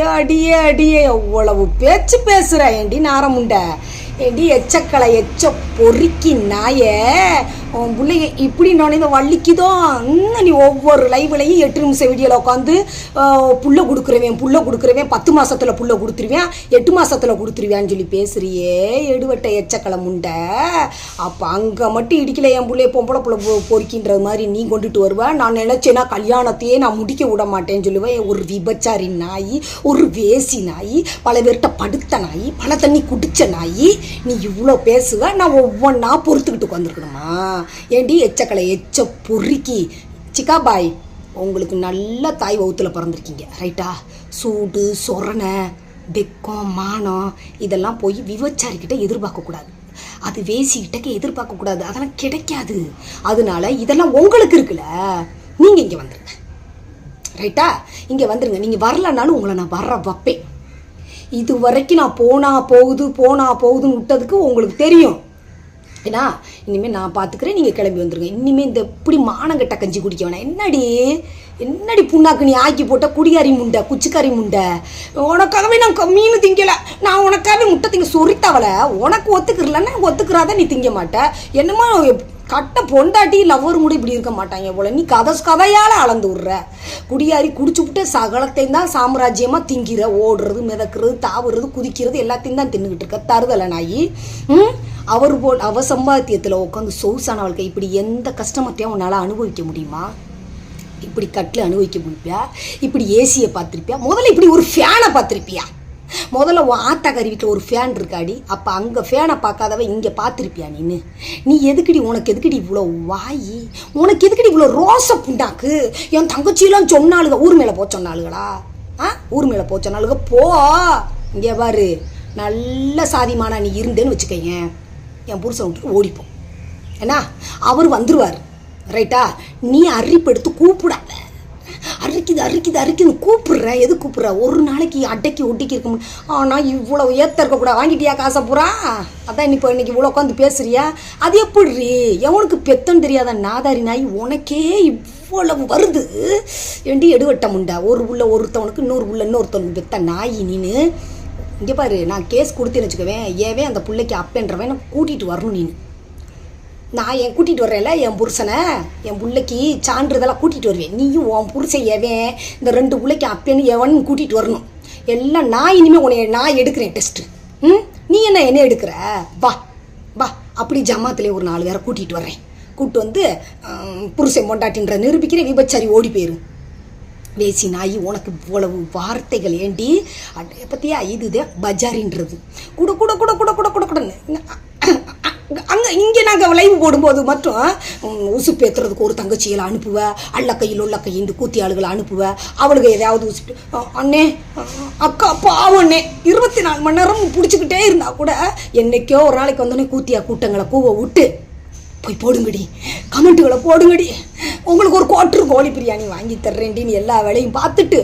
அடியே அடியே அவ்வளவு பேச்சு பேசுற ஏண்டி நாரமுண்ட? ஏண்டி எச்சக்களை எச்ச பொறுக்கி நாயே. உன் பிள்ளைங்க இப்படி நுழைந்து வள்ளிக்குதோ இன்னும் நீ ஒவ்வொரு லைவ்லையும் எட்டு நிமிஷம் வீடியோவில் உட்காந்து புள்ள கொடுக்குறவேன் புள்ள கொடுக்குறவேன் பத்து மாதத்தில் புள்ள கொடுத்துருவேன் எட்டு மாதத்தில் கொடுத்துருவேன்னு சொல்லி பேசுறியே எடுவட்ட எச்சக்களை முண்டை. அப்போ அங்கே மட்டும் இடிக்கல என் பிள்ளைய பொம்பளை புள்ள பொறிக்கின்றது பொறுக்கின்றது மாதிரி நீ கொண்டுட்டு வருவ. நான் நினச்சேன்னா கல்யாணத்தையே நான் முடிக்க விட மாட்டேன்னு சொல்லுவேன் ஒரு விபச்சாரி நாய் ஒரு வேசி நாய் பல பேர்கிட்ட படுத்த நாய் பல தண்ணி குடித்த நாய் நீ இவ்வளோ பேசுவ. நான் ஒவ்வொன்றா பொறுத்துக்கிட்டு வந்திருக்கணுமா ஏண்டி எச்சக்களை எச்ச பொறுக்கி. சிக்கா பாய் உங்களுக்கு நல்ல தாய் வகுத்தில் பிறந்திருக்கீங்க. ரைட்டா? சூடு சொரணை வெக்கம் மானம் இதெல்லாம் போய் விவச்சாரிக்கிட்ட எதிர்பார்க்கக்கூடாது அது வேசிக்கிட்டக்க எதிர்பார்க்கக்கூடாது அதெல்லாம் கிடைக்காது. அதனால இதெல்லாம் உங்களுக்கு இருக்குல்ல நீங்கள் இங்கே வந்துருங்க. ரைட்டா? இங்கே வந்துருங்க. நீங்கள் வரலனாலும் உங்களை நான் வர வைப்பேன். இது வரைக்கும் நான் போனா போகுது போனா போகுதுன்னு விட்டதுக்கு உங்களுக்கு தெரியும். ஏன்னா இனிமேல் நான் பார்த்துக்கிறேன் நீங்கள் கிளம்பி வந்துருங்க. இனிமேல் இந்த இப்படி மானங்கட்ட கஞ்சி குடிக்க வேணாம். என்னடி? என்னடி புண்ணாக்கு நீ ஆக்கி போட்ட குடிகாரி முண்டை குச்சிக்காரி முண்டை? உனக்காகவே நான் மீன் திங்கலை. நான் உனக்காகவே முட்டை திங்க சொரித்தவள. உனக்கு ஒத்துக்கிறலன்னா ஒத்துக்கிறாத நீ திங்க மாட்ட. என்னமோ கட்ட பொண்டாட்டி லவ்வர் கூட இப்படி இருக்க மாட்டாங்க போல. நீ கதை கதையால் அளந்து விட்ற. குடியாரி குடிச்சு விட்டு சகலத்தையும் தான் சாம்ராஜ்யமாக திங்கிற. ஓடுறது மிதக்கிறது தாவுறது குதிக்கிறது எல்லாத்தையும் தான் தின்னுக்கிட்டு இருக்க. தருதலை நாயி. ம்? அவர் போல் அவ சம்பாத்தியத்தில் உட்காந்து சொகுசான வாழ்க்கை இப்படி எந்த கஷ்டமத்தையும் உன்னால் அனுபவிக்க முடியுமா? இப்படி கட்டில் அனுபவிக்க முடிப்பியா? இப்படி ஏசியை பார்த்துருப்பியா? முதல்ல இப்படி ஒரு ஃபேனை பார்த்துருப்பியா? முதல்ல உன் ஆத்தாக்காரி வீட்டில் ஒரு ஃபேன் இருக்காடி. அப்போ அங்கே ஃபேனை பார்க்காதவ இங்கே பார்த்துருப்பியா நீனு நீ எதுக்குடி உனக்கு எதுக்குடி இவ்வளோ வாய்? உனக்கு எதுக்குடி இவ்வளோ ரோசை புண்டாக்கு? என் தங்கச்சியெல்லாம் சொன்னாளுங்க ஊர் மேலே போ சொன்னாளுகளா? ஆ? ஊர் மேலே போ சொன்னாளுங்க போ. இங்கே பாரு நல்ல சாதிமானா நீ இருந்தேன்னு வச்சுக்கங்க என் புருஷன் விட்டு ஓடிப்போம் ஏன்னா அவர் வந்துடுவார் ரைட்டா நீ அரிப்படுத்து கூப்பிடாத அரிக்குது அரிக்குது அரிக்குது கூப்பிடுற. எது கூப்பிடுற? ஒரு நாளைக்கு அடைக்கி ஒட்டிக்கி இருக்க முடியும் ஆனால் இவ்வளோ ஏத்த இருக்கக்கூடாது வாங்கிட்டியா காசை பூரா? அதான் இப்போ இன்னைக்கு இவ்வளோ உட்காந்து பேசுறியா? அது எப்படி எவனுக்கு பெத்தன்னு தெரியாத நாதாரி நாய் உனக்கே இவ்வளவு வருது. ஏண்டி எடுவட்ட முண்டா? ஒரு உள்ள ஒருத்தவனுக்கு இன்னொரு உள்ள இன்னொருத்தவனுக்கு பெத்த நாய் நீனு. இங்கே பாரு நான் கேஸ் கொடுத்தேன்னு வச்சுக்கவேன். ஏவே அந்த பிள்ளைக்கு அப்பன்றவன் கூட்டிகிட்டு வரணும் நீனு. நான் என் கூட்டிகிட்டு வர்றேன்ல என் புருஷனை. என் பிள்ளைக்கு சான்றிதழாக கூட்டிகிட்டு வருவேன். நீயும் உன் புருஷன் எவன்? இந்த ரெண்டு பிள்ளைக்கு அப்பேன்னு எவன் கூட்டிகிட்டு வரணும். எல்லாம் நான் இனிமேல் உன்னை நான் எடுக்கிறேன் டெஸ்ட்டு ம்? நீ என்ன என்ன எடுக்கிற? வா வா. அப்படி ஜமாத்துலேயே ஒரு நாலு பேரை கூட்டிகிட்டு வர்றேன். கூப்பிட்டு வந்து புருஷன் பொண்டாட்டின்ற நிரூபிக்கிற விபச்சாரி ஓடி போயிடும் வேசி நாய் உனக்கு இவ்வளவு வார்த்தைகள் ஏண்டி? அட பற்றியா இதுதான் பஜாரின்றது. கூட கூட கூட கூட கூட கூட கூடன்னு. அங்கே இங்கே நாங்கள் லைவ் போடும்போது மட்டும் உசுப்பு ஏற்றுறதுக்கு ஒரு தங்கச்சிகளை அனுப்புவேன் அல்ல கையில் உள்ள கையின் கூத்தி ஆளுகளை அனுப்புவேன் அவளுக்கு எதையாவது உசுப்பு அண்ணே அக்கா பாவண்ணே இருபத்தி நாலு மணி நேரம் பிடிச்சிக்கிட்டே இருந்தால் கூட என்னைக்கோ ஒரு நாளைக்கு வந்தோடனே கூத்தியா கூட்டங்களை கூவ விட்டு போய் போடுங்கடி கமெண்ட்டுகளை போடுங்கடி உங்களுக்கு ஒரு குவாட்ரு கோழி பிரியாணி வாங்கி தர்றேன்டின்னு எல்லா வேலையும் பார்த்துட்டு.